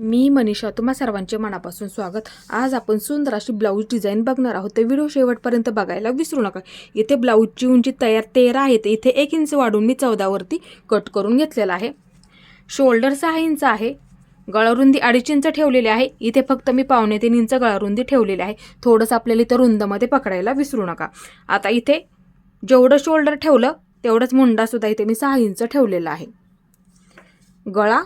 मी मनीषा तुम्हा सर्वांचे मनापासून स्वागत. आज आपण सुंदर अशी ब्लाऊज डिझाईन बघणार आहोत. तर व्हिडिओ शेवटपर्यंत बघायला विसरू नका. इथे ब्लाऊजची उंची तयार तेरा आहे. तर इथे एक इंच वाढून मी चौदावरती कट करून घेतलेला आहे. शोल्डर सहा इंच आहे. गळारुंदी अडीच इंच ठेवलेली आहे. इथे फक्त मी पावणे तीन इंच गळारुंदी ठेवलेली आहे. थोडंसं आपल्याला इथं रुंदमध्ये पकडायला विसरू नका. आता इथे जेवढं शोल्डर ठेवलं तेवढंच मुंडासुद्धा इथे मी सहा इंच ठेवलेला आहे. गळा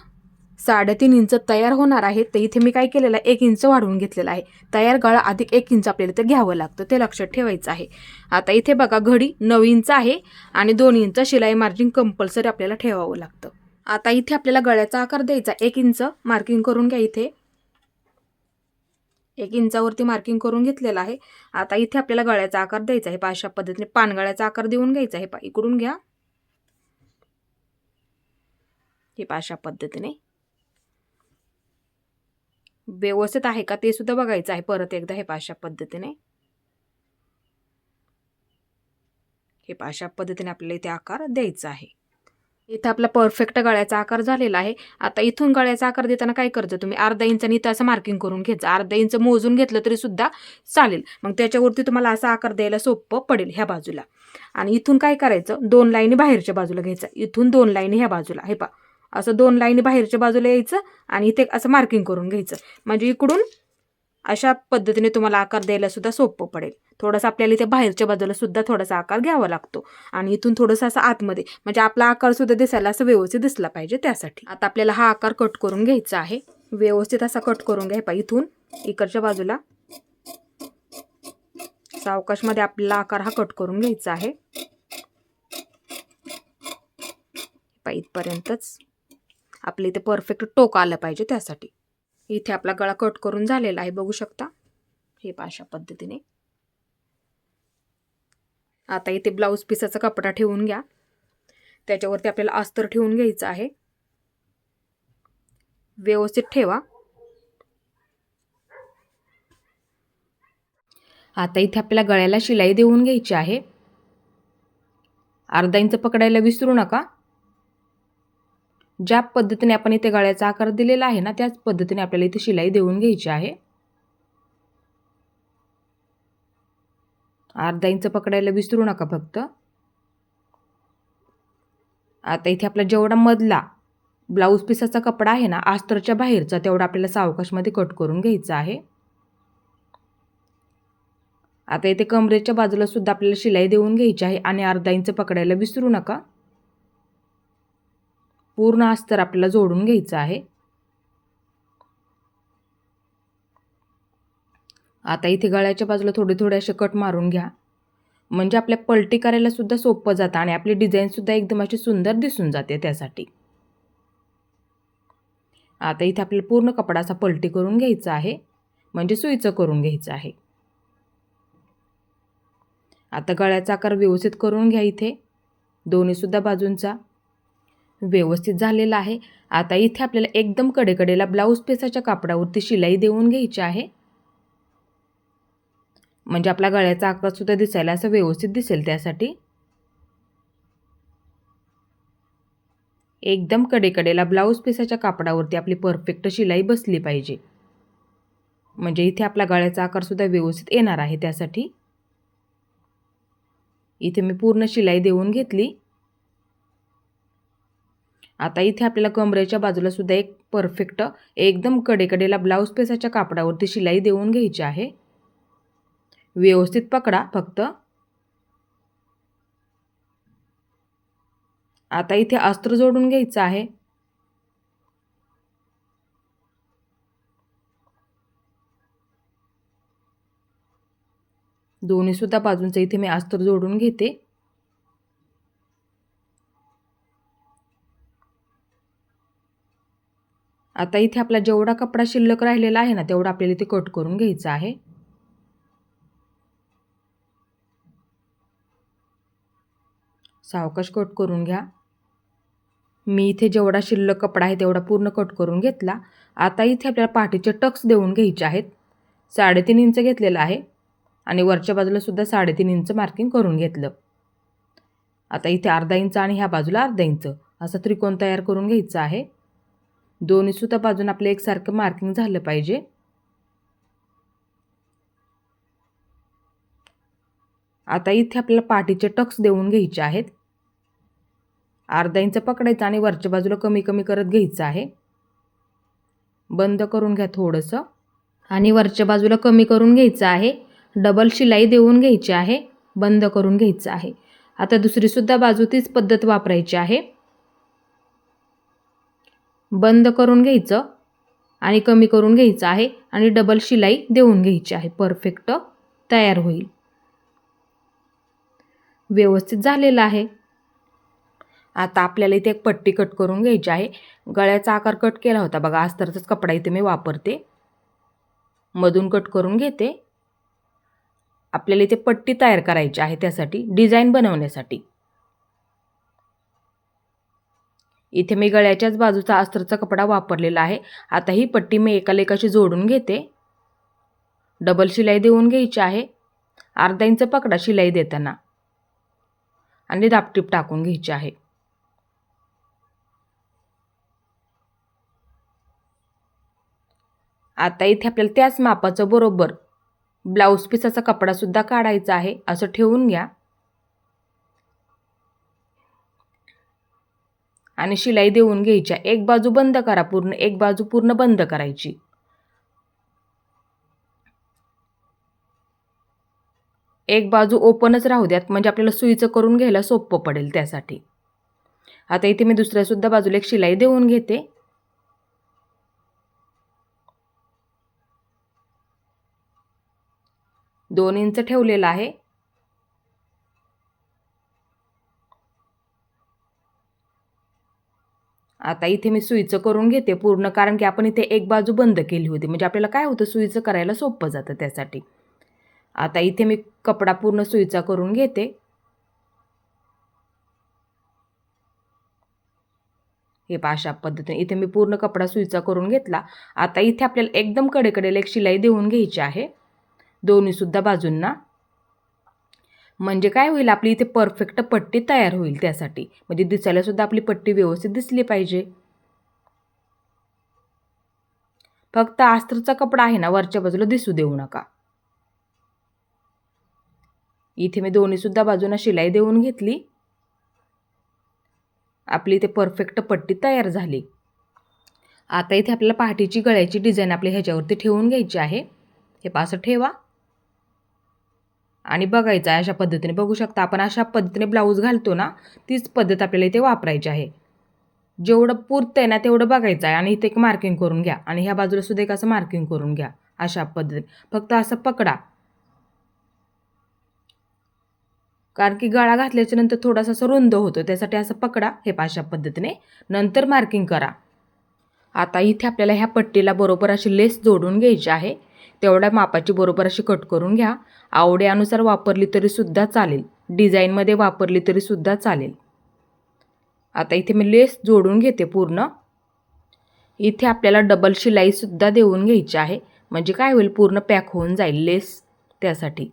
साडेतीन इंच तयार होणार आहे. तर इथे मी काय केलेलं आहे? एक इंच वाढवून घेतलेला आहे. तयार गळा अधिक एक इंच आपल्याला ते घ्यावं लागतं. ते लक्षात ठेवायचं आहे. आता इथे बघा घडी नऊ इंच आहे आणि दोन इंच शिलाई मार्जिन कंपल्सरी आपल्याला ठेवावं लागतं. आता इथे आपल्याला गळ्याचा आकार द्यायचा एक इंच मार्किंग करून घ्या इथे. एक इंचावरती मार्किंग करून घेतलेला आहे. आता इथे आपल्याला गळ्याचा आकार द्यायचा आहे. पाचशा पद्धतीने पानगळ्याचा आकार देऊन घ्यायचा आहे. पा इकडून घ्या. हे पाशा पद्धतीने. व्यवस्थित आहे का ते सुद्धा बघायचं आहे परत एकदा हे पाशा पद्धतीने. हे पाशा पद्धतीने आपल्याला इथे आकार द्यायचा आहे. इथं आपला परफेक्ट गळ्याचा आकार झालेला आहे. आता इथून गळ्याचा आकार देताना काय करतं तुम्ही? अर्धा इंचानी इथं असं मार्किंग करून घ्यायचं. अर्धा इंच मोजून घेतलं तरी सुद्धा चालेल. मग त्याच्यावरती तुम्हाला असा आकार द्यायला सोपं पडेल ह्या बाजूला. आणि इथून काय करायचं? दोन लाईनी बाहेरच्या बाजूला घ्यायचं. इथून दोन लाईनी ह्या बाजूला. हे पा असं दोन लाईनी बाहेरच्या बाजूला यायचं आणि इथे असं मार्किंग करून घ्यायचं. म्हणजे इकडून अशा पद्धतीने तुम्हाला आकार द्यायला सुद्धा सोपं पडेल. थोडासा आपल्याला इथे बाहेरच्या बाजूला सुद्धा थोडासा आकार घ्यावा लागतो. आणि इथून थोडंसं असं आतमध्ये म्हणजे आपला आकार सुद्धा दिसायला असं व्यवस्थित दिसला पाहिजे त्यासाठी. आता आपल्याला हा आकार कट करून घ्यायचा आहे. व्यवस्थित असा कट करून घ्या पा इथून इकडच्या बाजूला. सावकाशमध्ये आपल्याला आकार हा कट करून घ्यायचा आहे. पा इथपर्यंतच. आपल्या इथे परफेक्ट टोक आलं पाहिजे त्यासाठी. इथे आपला गळा कट करून झालेला आहे बघू शकता. हे अशा पद्धतीने. आता इथे ब्लाऊज पिसाचा कपडा ठेवून घ्या. त्याच्यावरती आपल्याला अस्तर ठेवून घ्यायचं आहे. व्यवस्थित ठेवा. आता इथे आपल्याला गळ्याला शिलाई देऊन घ्यायची आहे. अर्धा इंच पकडायला विसरू नका. ज्या पद्धतीने आपण इथे गळ्याचा आकार दिलेला आहे ना त्याच पद्धतीने आपल्याला इथे शिलाई देऊन घ्यायची आहे. अर्धा इंच पकडायला विसरू नका फक्त. आता इथे आपला जेवढा मधला ब्लाऊज पिसाचा कपडा आहे ना आस्तरच्या बाहेरचा तेवढा आपल्याला सावकाशमध्ये कट करून घ्यायचा आहे. आता इथे कमरेच्या बाजूला सुद्धा आपल्याला शिलाई देऊन घ्यायची आहे आणि अर्धा इंच पकडायला विसरू नका. पूर्ण अस्तर आपल्याला जोडून घ्यायचं आहे. आता इथे गळ्याच्या बाजूला थोडे थोडे असे कट मारून घ्या. म्हणजे आपल्या पलटी करायला सुद्धा सोपं जातं आणि आपली डिझाईनसुद्धा एकदम अशी सुंदर दिसून जाते त्यासाठी. आता इथे आपल्याला पूर्ण कपडा असा पलटी करून घ्यायचा आहे. म्हणजे सुईचं करून घ्यायचं आहे. आता गळ्याचा आकार व्यवस्थित करून घ्या इथे. दोन्हीसुद्धा बाजूंचा. व्यवस्थित झालेला आहे. आता इथे आपल्याला एकदम कडेकडेला ब्लाऊज पेसाच्या कापडावरती शिलाई देऊन घ्यायची आहे. म्हणजे आपला गळ्याचा आकारसुद्धा दिसायला असं व्यवस्थित दिसेल त्यासाठी. एकदम कडेकडेला ब्लाऊज पिसाच्या कापडावरती आपली परफेक्ट शिलाई बसली पाहिजे. म्हणजे इथे आपला गळ्याचा आकारसुद्धा व्यवस्थित येणार आहे त्यासाठी. इथे मी पूर्ण शिलाई देऊन घेतली. आता इथे आपल्याला कमरेच्या बाजूला सुद्धा एक परफेक्ट एकदम कडेकडेला ब्लाऊज पेसाच्या कापडावरती शिलाई देऊन घ्यायची आहे. व्यवस्थित पकडा फक्त. आता इथे अस्त्र जोडून घ्यायचं आहे. दोन्ही सुद्धा बाजूंचं इथे मी अस्त्र जोडून घेते. आता इथे आपला जेवढा कपडा शिल्लक राहिलेला आहे ना तेवढा आपल्याला इथे कट करून घ्यायचा आहे. सावकाश कट करून घ्या. मी इथे जेवढा शिल्लक कपडा आहे तेवढा पूर्ण कट करून घेतला. आता इथे आपल्याला पाठीचे टक्स देऊन घ्यायचे आहेत. साडेतीन इंच घेतलेलं आहे आणि वरच्या बाजूला सुद्धा साडेतीन इंच मार्किंग करून घेतलं. आता इथे अर्धा इंच आणि ह्या बाजूला अर्धा इंच. असा त्रिकोण तयार करून घ्यायचा आहे. दोन्ही सुद्धा बाजून आपलं एकसारखं मार्किंग झालं पाहिजे. आता इथे आपल्याला पाठीचे टक्स देऊन घ्यायचे आहेत. अर्धा इंच पकडायचं आणि वरच्या बाजूला कमी कमी करत घ्यायचं आहे. बंद करून घ्या थोडंसं. आणि वरच्या बाजूला कमी करून घ्यायचं आहे. डबल शिलाई देऊन घ्यायची आहे. बंद करून घ्यायचं आहे. आता दुसरीसुद्धा बाजू तीच पद्धत वापरायची आहे. बंद करून घ्यायचं आणि कमी करून घ्यायचं आहे आणि डबल शिलाई देऊन घ्यायची आहे. परफेक्ट तयार होईल. व्यवस्थित झालेलं आहे. आता आपल्याला इथे एक पट्टी कट करून घ्यायची आहे. गळ्याचा आकार कट केला होता. बघा अस्तरचाच कपडा इथे मी वापरते. मधून कट करून घेते. आपल्याला इथे पट्टी तयार करायची आहे त्यासाठी डिझाईन बनवण्यासाठी. इथे मी गळ्याच्याच बाजूचा अस्तरचा कपडा वापरलेला आहे. आता ही पट्टी मी एका लेकाशी जोडून घेते. डबल शिलाई देऊन घ्यायची आहे. अर्धा इंच पकडा शिलाई देताना. आणि दापटीप टाकून घ्यायची आहे. आता इथे आपल्याला त्याच मापाचं बरोबर ब्लाऊज पिसाचा कपडासुद्धा काढायचा आहे. असं ठेवून घ्या. आणि शिलाई देऊन घ्यायच्या. एक बाजू बंद करा पूर्ण एक बाजू पूर्ण बंद करायची. एक बाजू ओपनच राहू द्यात म्हणजे आपल्याला सुईचं करून घ्यायला सोपं पडेल त्यासाठी. आता इथे मी दुसऱ्यासुद्धा बाजूला एक शिलाई देऊन घेते. दोन इंच ठेवलेलं आहे. आता इथे मी सुईचं करून घेते पूर्ण कारण की आपण इथे एक बाजू बंद केली होती. म्हणजे आपल्याला काय होतं सुईचं करायला सोपं जातं त्यासाठी. आता इथे मी कपडा पूर्ण सुईचा करून घेते. हे पाशा पद्धतीने इथे मी पूर्ण कपडा सुईचा करून घेतला. आता इथे आपल्याला एकदम कडेकडेला एक शिलाई देऊन घ्यायची आहे. दोन्हीसुद्धा बाजूंना. म्हणजे काय होईल? आपली इथे परफेक्ट पट्टी तयार होईल त्यासाठी. म्हणजे दिसायलासुद्धा आपली पट्टी व्यवस्थित दिसली पाहिजे. फक्त अस्त्रचा कपडा आहे ना वरच्या बाजूला दिसू देऊ नका. इथे मी दोन्हीसुद्धा बाजूंना शिलाई देऊन घेतली. आपली इथे परफेक्ट पट्टी तयार झाली. आता इथे आपल्याला पहाटीची गळ्याची डिझाईन आपल्या ह्याच्यावरती ठेवून घ्यायची आहे. हे पासं ठेवा. आणि बघायचं आहे अशा पद्धतीने बघू शकता. आपण अशा पद्धतीने ब्लाऊज घालतो ना तीच पद्धत आपल्याला इथे वापरायची आहे. जेवढं पुरतं आहे ना तेवढं बघायचं आहे आणि इथे एक मार्किंग करून घ्या. आणि ह्या बाजूला सुद्धा एक असं मार्किंग करून घ्या अशा पद्धतीने. फक्त असं पकडा. कारण की गळा घातल्याच्या नंतर थोडासा असं रुंद होतो त्यासाठी असं पकडा हे पाशा पद्धतीने. नंतर मार्किंग करा. आता इथे आपल्याला ह्या पट्टीला बरोबर अशी लेस जोडून घ्यायची आहे. तेवढ्या मापाची बरोबर अशी कट करून घ्या. आवड्यानुसार वापरली तरीसुद्धा चालेल. डिझाईनमध्ये वापरली तरीसुद्धा चालेल. आता इथे मी लेस जोडून घेते पूर्ण. इथे आपल्याला डबल शिलाईसुद्धा देऊन घ्यायची आहे. म्हणजे काय होईल? पूर्ण पॅक होऊन जाईल लेस त्यासाठी.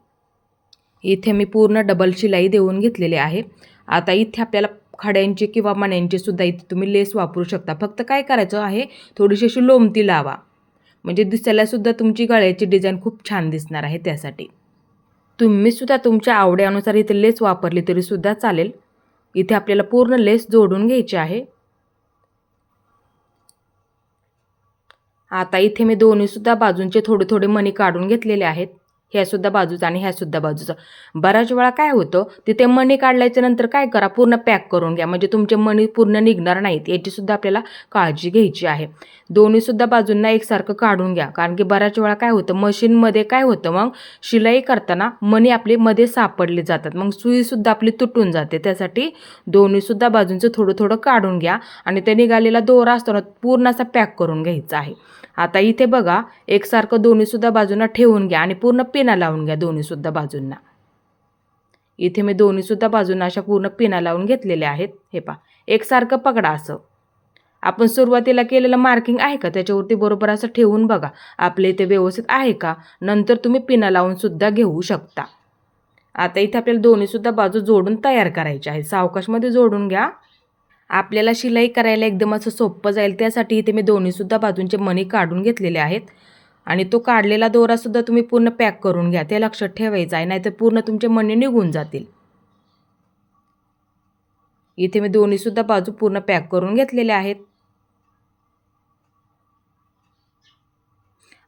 इथे मी पूर्ण डबल शिलाई देऊन घेतलेली आहे. आता इथे आपल्याला खड्यांचे किंवा मण्यांचे सुद्धा इथे तुम्ही लेस वापरू शकता. फक्त काय करायचं आहे थोडीशी अशी लोमती लावा. म्हणजे दिसायलासुद्धा तुमची गळ्याची डिझाईन खूप छान दिसणार आहे त्यासाठी. तुम्हीसुद्धा तुमच्या आवड्यानुसार इथे लेस वापरली तरीसुद्धा चालेल. इथे आपल्याला पूर्ण लेस जोडून घ्यायची आहे. आता इथे मी दोन्हीसुद्धा बाजूंचे थोडे थोडे मणी काढून घेतलेले आहेत. ह्यासुद्धा बाजूचा आणि ह्यासुद्धा बाजूचा. बऱ्याच वेळा काय होतं तिथे मणी काढल्याच्या नंतर काय करा पूर्ण पॅक करून घ्या. म्हणजे तुमचे मणी पूर्ण निघणार नाहीत. याचीसुद्धा आपल्याला काळजी घ्यायची आहे. दोन्हीसुद्धा बाजूंना एकसारखं काढून घ्या. कारण की बऱ्याच वेळा काय होतं मशीनमध्ये काय होतं मग शिलाई करताना मणी आपले मध्ये सापडले जातात. मग सुईसुद्धा आपली तुटून जाते. त्यासाठी दोन्हीसुद्धा बाजूंचं थोडं थोडं काढून घ्या. आणि ते निघालेला दोरा असताना पूर्ण असा पॅक करून घ्यायचा आहे. आता इथे बघा एकसारखं दोन्हीसुद्धा बाजूंना ठेवून घ्या आणि पूर्ण पिना लावून घ्या दोन्हीसुद्धा बाजूंना. इथे मी दोन्हीसुद्धा बाजूंना अशा पूर्ण पिना लावून घेतलेल्या आहेत. हे पा एकसारखं पकडा असं. आपण सुरुवातीला केलेलं मार्किंग आहे का? त्याच्यावरती बरोबर असं ठेवून बघा. आपले इथे व्यवस्थित आहे का? नंतर तुम्ही पिना लावूनसुद्धा घेऊ शकता. आता इथे आपल्याला दोन्हीसुद्धा बाजू जोडून तयार करायचे आहे. सावकाशमध्ये जोडून घ्या. आपल्याला शिलाई करायला एकदम असं सोपं जाईल त्यासाठी इथे मी दोन्हीसुद्धा बाजूंचे मणी काढून घेतलेले आहेत. आणि तो काढलेला दोरासुद्धा तुम्ही पूर्ण पॅक करून घ्या ते लक्षात ठेवायचं आहे नाहीतर पूर्ण तुमचे मणी निघून जातील. इथे मी दोन्हीसुद्धा बाजू पूर्ण पॅक करून घेतलेल्या आहेत.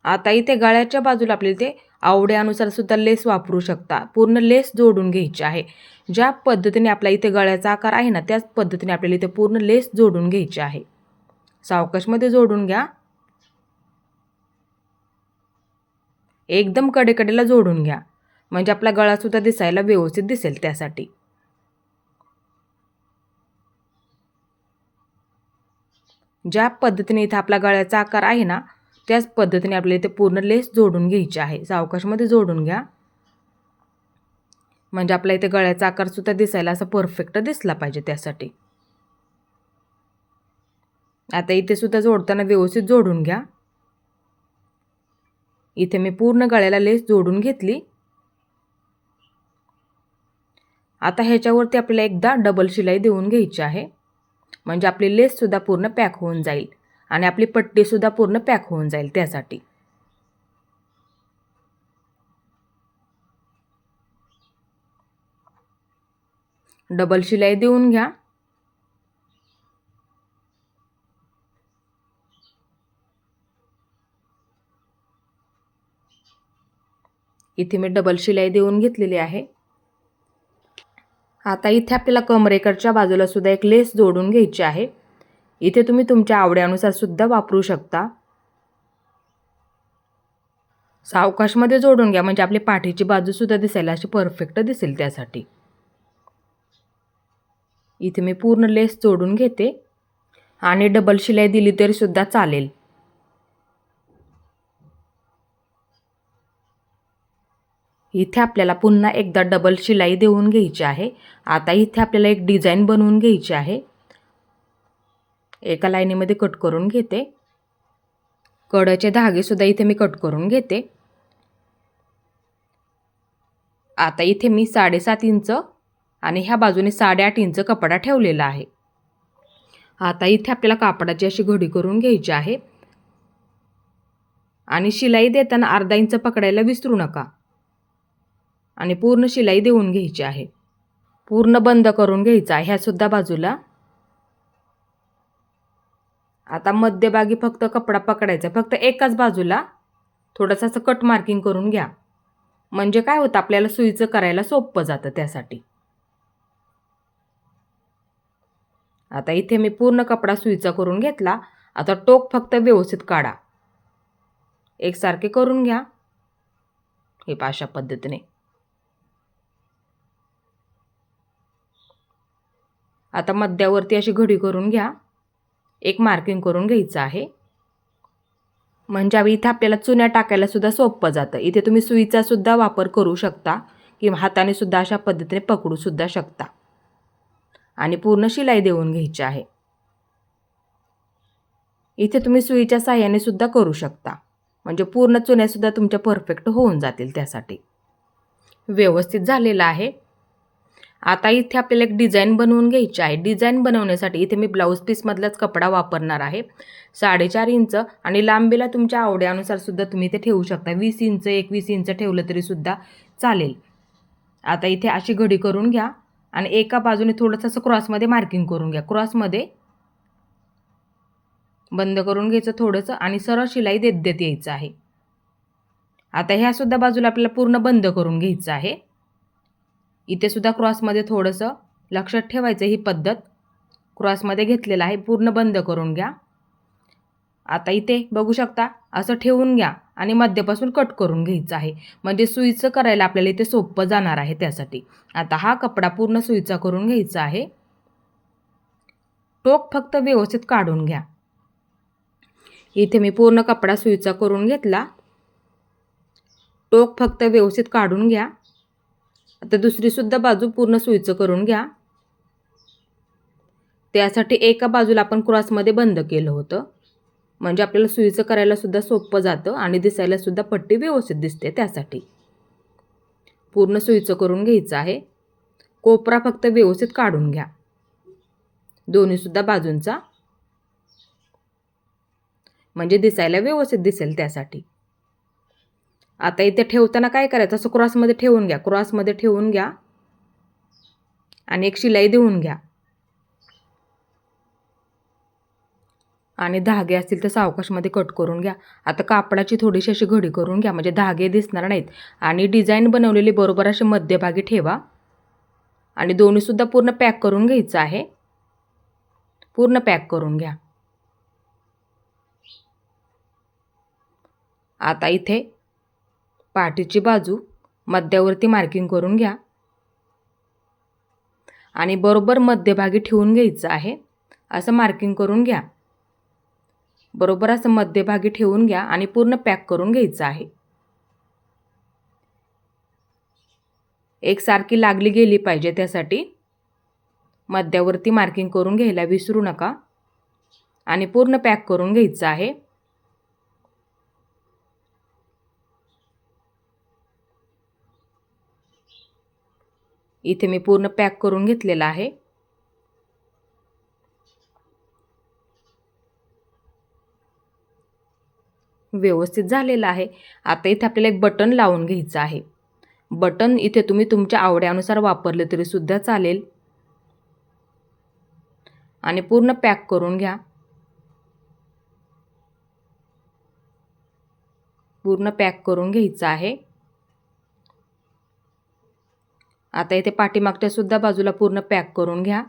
आता इथे गळ्याच्या बाजूला आपल्याला ते आवड्यानुसार सुद्धा लेस वापरू शकता. पूर्ण लेस जोडून घ्यायची आहे. ज्या पद्धतीने आपल्या इथे गळ्याचा आकार आहे ना त्याच पद्धतीने आपल्याला इथे पूर्ण लेस जोडून घ्यायची आहे. सावकाशमध्ये जोडून घ्या. एकदम कडेकडेला जोडून घ्या. म्हणजे आपला गळासुद्धा दिसायला व्यवस्थित दिसेल त्यासाठी. ज्या पद्धतीने इथं आपला गळ्याचा आकार आहे ना त्याच पद्धतीने आपल्याला इथे पूर्ण लेस जोडून घ्यायची आहे. सावकाशमध्ये जोडून घ्या. म्हणजे आपल्या इथे गळ्याचा आकारसुद्धा दिसायला असा परफेक्ट दिसला पाहिजे त्यासाठी. आता इथे सुद्धा जोडताना व्यवस्थित जोडून घ्या. इथे मी पूर्ण गळ्याला लेस जोडून घेतली. आता ह्याच्यावरती आपल्याला एकदा डबल शिलाई देऊन घ्यायची आहे. म्हणजे आपली लेससुद्धा पूर्ण पॅक होऊन जाईल. आणि आपली पट्टीसुद्धा पूर्ण पॅक होऊन जाईल त्यासाठी. डबल शिलाई देऊन घ्या. इथे मी डबल शिलाई देऊन घेतलेली आहे. आता इथे आपल्याला कमरेकडच्या बाजूला सुद्धा एक लेस जोडून घ्यायची आहे. इथे तुम्ही तुमच्या आवड्यानुसार सुद्धा वापरू शकता. सावकाशमध्ये जोडून घ्या म्हणजे आपली पाठीची बाजूसुद्धा दिसायला अशी परफेक्ट दिसेल त्यासाठी. इथे मी पूर्ण लेस जोडून घेते. आणि डबल शिलाई दिली तरी सुद्धा चालेल. इथे आपल्याला पुन्हा एकदा डबल शिलाई देऊन घ्यायची आहे. आता इथे आपल्याला एक डिझाईन बनवून घ्यायची आहे. एका लाईनीमध्ये कट करून घेते. कडाचे धागेसुद्धा इथे मी कट करून घेते. आता इथे मी साडेसात इंच आणि ह्या बाजूने साडेआठ इंच कपडा ठेवलेला आहे. आता इथे आपल्याला कापडाची अशी घडी करून घ्यायची आहे. आणि शिलाई देताना अर्धा इंच पकडायला विसरू नका. आणि पूर्ण शिलाई देऊन घ्यायची आहे. पूर्ण बंद करून घ्यायचा आहे. ह्यासुद्धा बाजूला आता मध्यभागी फक्त कपडा पकडायचा. फक्त एकाच बाजूला थोडंसं असं कट मार्किंग करून घ्या. म्हणजे काय होतं आपल्याला सुईचं करायला सोपं जातं त्यासाठी. आता इथे मी पूर्ण कपडा सुईचा करून घेतला. आता टोक फक्त व्यवस्थित काढा. एकसारखे करून घ्या. हे पाशा पद्धतीने. आता मध्यावरती अशी घडी करून घ्या. एक मार्किंग करून घ्यायचं आहे. म्हणजे आम्ही इथे आपल्याला चुन्या टाकायलासुद्धा सोपं जातं. इथे तुम्ही सुईचासुद्धा वापर करू शकता किंवा हाताने सुद्धा अशा पद्धतीने पकडूसुद्धा शकता. आणि पूर्ण शिलाई देऊन घ्यायची आहे. इथे तुम्ही सुईच्या साह्याने सुद्धा करू शकता. म्हणजे पूर्ण चुन्यासुद्धा तुमच्या परफेक्ट होऊन जातील त्यासाठी. व्यवस्थित झालेलं आहे. आता इथे आपल्याला एक डिझाईन बनवून घ्यायची आहे. डिझाईन बनवण्यासाठी इथे मी ब्लाऊज पीसमधलाच कपडा वापरणार आहे. साडेचार इंच आणि लांबीला तुमच्या आवड्यानुसार सुद्धा तुम्ही इथे ठेवू शकता. वीस इंच एकवीस इंच ठेवलं तरीसुद्धा चालेल. आता इथे अशी घडी करून घ्या आणि एका बाजूने थोडंसं असं क्रॉसमध्ये मार्किंग करून घ्या. क्रॉसमध्ये बंद करून घ्यायचं थोडंसं आणि सरळ शिलाई देत देत यायचं आहे. आता ह्यासुद्धा बाजूला आपल्याला पूर्ण बंद करून घ्यायचं आहे. इथे सुद्धा क्रॉसमध्ये थोडंसं लक्षात ठेवायचं ही पद्धत. क्रॉसमध्ये घेतलेलं आहे पूर्ण बंद करून घ्या. आता इथे बघू शकता असं ठेवून घ्या आणि मध्यपासून कट करून घ्यायचं आहे. म्हणजे सुईचं करायला आपल्याला इथे सोपं जाणार आहे त्यासाठी. आता हा कपडा पूर्ण सुईचा करून घ्यायचा आहे. टोक फक्त व्यवस्थित काढून घ्या. इथे मी पूर्ण कपडा सुईचा करून घेतला. टोक फक्त व्यवस्थित काढून घ्या. आता दुसरीसुद्धा बाजू पूर्ण सुईचं करून घ्या. त्यासाठी एका बाजूला आपण क्रॉसमध्ये बंद केलं होतं. म्हणजे आपल्याला सुईचं करायलासुद्धा सोपं जातं आणि दिसायलासुद्धा पट्टी व्यवस्थित दिसते त्यासाठी. पूर्ण सुईचं करून घ्यायचं आहे. कोपरा फक्त व्यवस्थित काढून घ्या. दोन्हीसुद्धा बाजूंचा. म्हणजे दिसायला व्यवस्थित दिसेल त्यासाठी. आता इथे ठेवताना काय करायचं? असं क्रॉसमध्ये ठेवून घ्या. क्रॉसमध्ये ठेवून घ्या. आणि एक शिलाई देऊन घ्या. आणि धागे असतील तर सावकाशमध्ये कट करून घ्या. आता कापडाची थोडीशी अशी घडी करून घ्या. म्हणजे धागे दिसणार नाहीत. आणि डिझाईन बनवलेली बरोबर अशी मध्यभागी ठेवा. आणि दोन्हीसुद्धा पूर्ण पॅक करून घ्यायचं आहे. पूर्ण पॅक करून घ्या. आता इथे पाठीची बाजू मध्यावरती मार्किंग करून घ्या. आणि बरोबर मध्यभागी ठेवून घ्यायचं आहे असं मार्किंग करून घ्या. बरोबर असं मध्यभागी ठेवून घ्या आणि पूर्ण पॅक करून घ्यायचं आहे. एकसारखी लागली गेली पाहिजे त्यासाठी. मध्यावरती मार्किंग करून घ्यायला विसरू नका. आणि पूर्ण पॅक करून घ्यायचं आहे. इथे मी पूर्ण पॅक करून घेतलेला आहे. व्यवस्थित झालेलं आहे. आता इथे आपल्याला एक बटन लावून घ्यायचं आहे. बटन इथे तुम्ही तुमच्या आवड्यानुसार वापरले तरी सुद्धा चालेल. आणि पूर्ण पॅक करून घ्या. पूर्ण पॅक करून घ्यायचं आहे. आता इथे पाठीमागच्या सुद्धा बाजूला पूर्ण पॅक करून घ्या.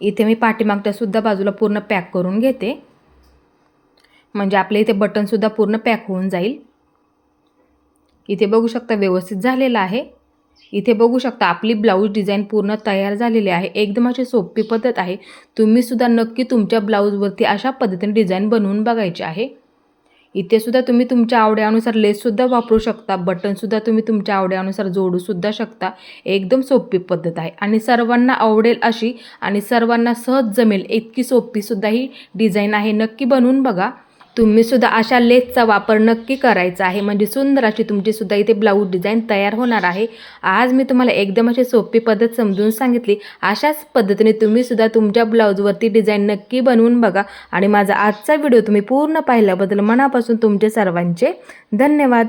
इथे मी पाठीमागच्या सुद्धा बाजूला पूर्ण पॅक करून घेते. म्हणजे आपल्या इथे बटनसुद्धा पूर्ण पॅक होऊन जाईल. इथे बघू शकता व्यवस्थित झालेलं आहे. इथे बघू शकता आपली ब्लाऊज डिझाईन पूर्ण तयार झालेली आहे. एकदम अशी सोपी पद्धत आहे. तुम्हीसुद्धा नक्की तुमच्या ब्लाऊजवरती अशा पद्धतीने डिझाईन बनवून बघायची आहे. इथेसुद्धा तुम्ही तुमच्या आवड्यानुसार लेससुद्धा वापरू शकता बटनसुद्धा तुम्ही तुमच्या आवड्यानुसार जोडूसुद्धा शकता. एकदम सोपी पद्धत आहे. आणि सर्वांना आवडेल अशी आणि सर्वांना सहज जमेल इतकी सोपीसुद्धा ही डिझाईन आहे. नक्की बनवून बघा. तुम्हीसुद्धा अशा लेसचा वापर नक्की करायचा आहे. म्हणजे सुंदर अशी तुमचीसुद्धा इथे ब्लाऊज डिझाईन तयार होणार आहे. आज मी तुम्हाला एकदम अशी सोपी पद्धत समजून सांगितली. अशाच पद्धतीने तुम्हीसुद्धा तुमच्या ब्लाऊजवरती डिझाईन नक्की बनवून बघा. आणि माझा आजचा व्हिडिओ तुम्ही पूर्ण पाहिल्याबद्दल मनापासून तुमचे सर्वांचे धन्यवाद.